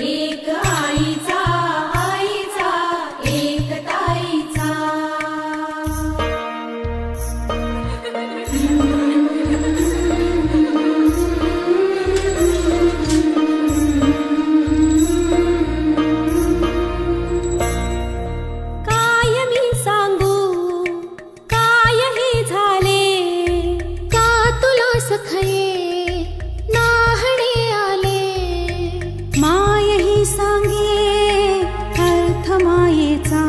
Thank you. Sanguem अर्थमायेचा